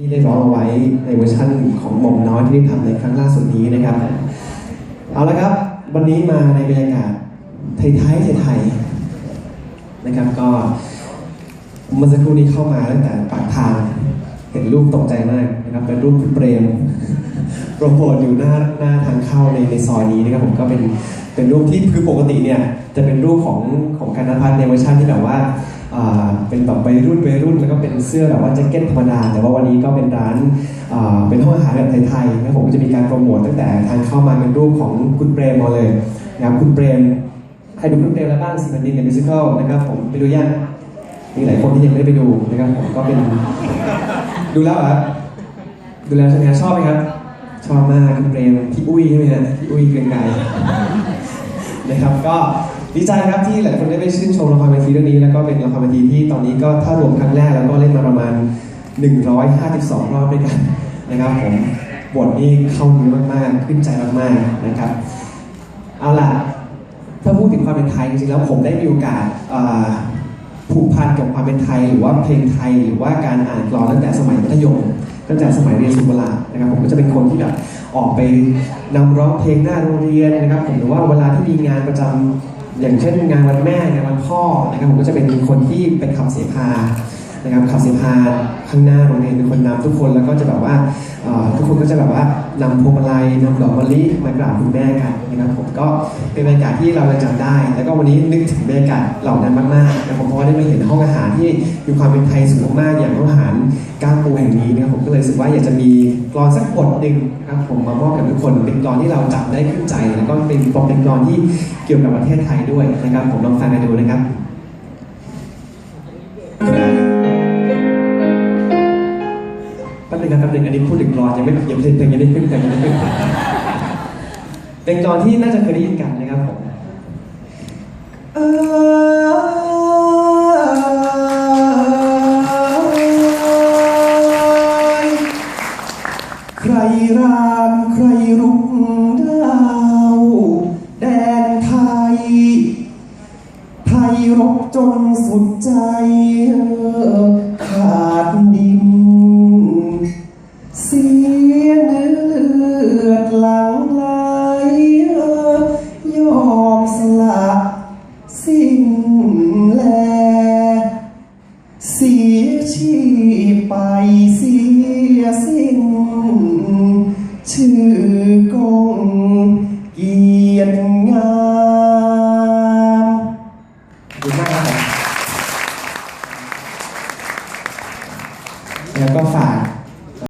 ที่ได้ร้องเอาไว้ในเวอร์ชันของหม่อมน้อยที่ได้ทำในครั้งล่าสุดนี้นะครับ เอาละครับ วันนี้มาในบรรยากาศไทยๆไทยๆนะครับ ก็เมื่อสักครู่นี้เข้ามาตั้งแต่ปากทาง เห็นรูปตกใจมากนะครับเป็นรูปคุณเปรมโปรโมทอยู่หน้าหน้าทางเข้าในในซอยนี้นะครับผมก็เป็นเป็นรูปที่คือปกติเนี่ยจะเป็นรูปของของการนพัฒน์ในเวอร์ชันที่แบบว่า เป็นแบบวัยรุ่นวัยรุ่นแล้วก็เป็นเสื้อแบบว่าแจ็คเก็ตธรรมดา แต่ว่าวันนี้ก็เป็นร้านเป็นห้องอาหารแบบไทยๆนะผมก็จะมีการโปรโมทตั้งแต่ทางเข้ามาเป็นรูปของคุณเปรมมาเลยนะครับคุณเปรมใครดูคุณเปรมแล้วบ้างสิบันดินในมิวสิควลนะครับผมไปดูยังมีหลายคนที่ยังไม่ได้ไปดูนะครับผมก็เป็นดูแล้วอครับดูแล้วใช่ไหมชอบไหมครับชอบมากคุณเปรมพี่อุ้ยใช่ไหมฮะพี่อุ้ยเกรียงไกรนะครับก็ ดีใจครับที่หลายคนได้ไปชื่นชมละครเวทีเรื่องนี้แล้วก็เป็นละครเวทีที่ตอนนี้ก็ถ้ารวมครั้งแรกแล้วก็เล่นมาประมาณ 152 รอบด้วยกันนะครับผมบทนี้เข้าเนื้อมากๆขึ้นใจมากๆนะครับเอาล่ะถ้าพูดถึงความเป็นไทยจริงๆแล้วผมได้มีโอกาสผูกพันกับความเป็นไทย หรือว่าเพลงไทย หรือว่าการอ่านกลอนตั้งแต่สมัยมัธยมตั้งแต่สมัยเรียนสุโบรานะครับผมก็จะเป็นคนที่แบบออกไปนำร้องเพลงหน้าโรงเรียนนะครับผมหรือว่าเวลาที่มีงานประจำ อย่างเช่นงานวันแม่งานวันพ่อนะครับผมก็จะเป็นคนที่เป็นขับเสภา นะครับขับเสพาข้างหน้าโรงเรียนเป็นคนนำทุกคนแล้วก็จะแบบว่าทุกคนก็จะแบบว่านำพวงมาลัยนำดอกมะลิมากราบคุณแม่กันนะครับผมก็เป็นบรรยากาศที่เรายังจำได้ แล้วก็วันนี้นึกถึงบรรยากาศเหล่านั้นมากๆนะครับผมเพราะว่าได้มาเห็นห้องอาหารที่มีความเป็นไทยสูงมากๆอย่างห้องอาหารก้างปูแห่งนี้นะครับผมก็เลยรู้สึกว่าอยากจะมีกลอนสักบทหนึ่งนะครับผมมามอบกับทุกคนเป็นกลอนที่เราจำได้ขึ้นใจ แล้วก็เป็นเป็นกลอนที่เกี่ยวกับประเทศไทยด้วยนะครับผมลองฟังกันดูนะครับ ป๊บนึงนะแป๊บนึงอันนี้พูดถึงกรอนยังไม่ยังเพลงเพลงยังไม่ขึ้นแต่ยังไม่ขึ้นเป็นกรอนที่น่าจะเคยได้ยินกันนะครับผมใครรามใครรุกดาวแดนไทย ไทยรบจนสุดใจ ดหลังไหลยอมสละสิ้นแลสียชีไปเสียสิ้น ชื่อกงเกียรติงามขอบคุณมากครับแล้วก็ฝาก